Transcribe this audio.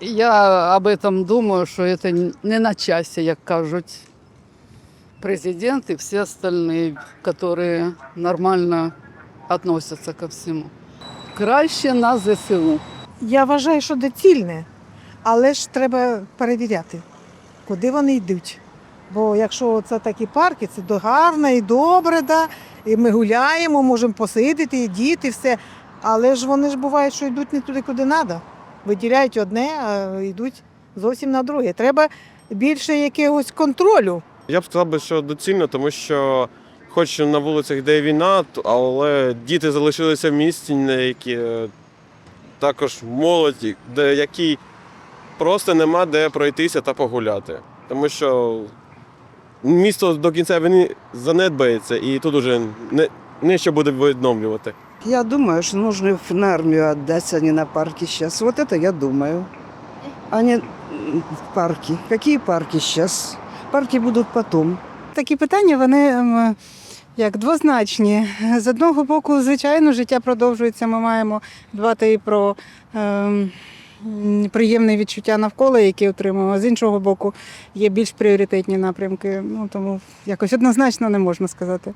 Я об этом думаю, що це не на часі, як кажуть президент і всі остальные, які нормально относятся ко всему. Краще на ЗСУ. Я вважаю, що доцільне, але ж треба перевіряти, куди вони йдуть. Бо якщо це такі парки, це гарно і добре, да? і ми гуляємо, можемо посидіти, і діти, все. Але ж вони ж бувають, що йдуть не туди, куди треба. Виділяють одне, а йдуть зовсім на друге. Треба більше якогось контролю. Я б сказав що доцільно, тому що хоч на вулицях йде війна, але діти залишилися в місті, які е, також молоді, де якій просто нема де пройтися та погуляти. Тому що місто до кінця війни занедбається і тут уже не, не що буде відновлювати. Я думаю, что нужно на армию отдать, а не на парки сейчас. Вот это я думаю. А не парки. Какие парки сейчас? Парки будут потом. Такі питання вони ем, як двозначні. З одного боку, звичайно, життя продовжується. Ми маємо дбати і про ем, приємне відчуття навколо, які отримуємо. З іншого боку, є більш пріоритетні напрямки. Ну тому якось однозначно не можна сказати.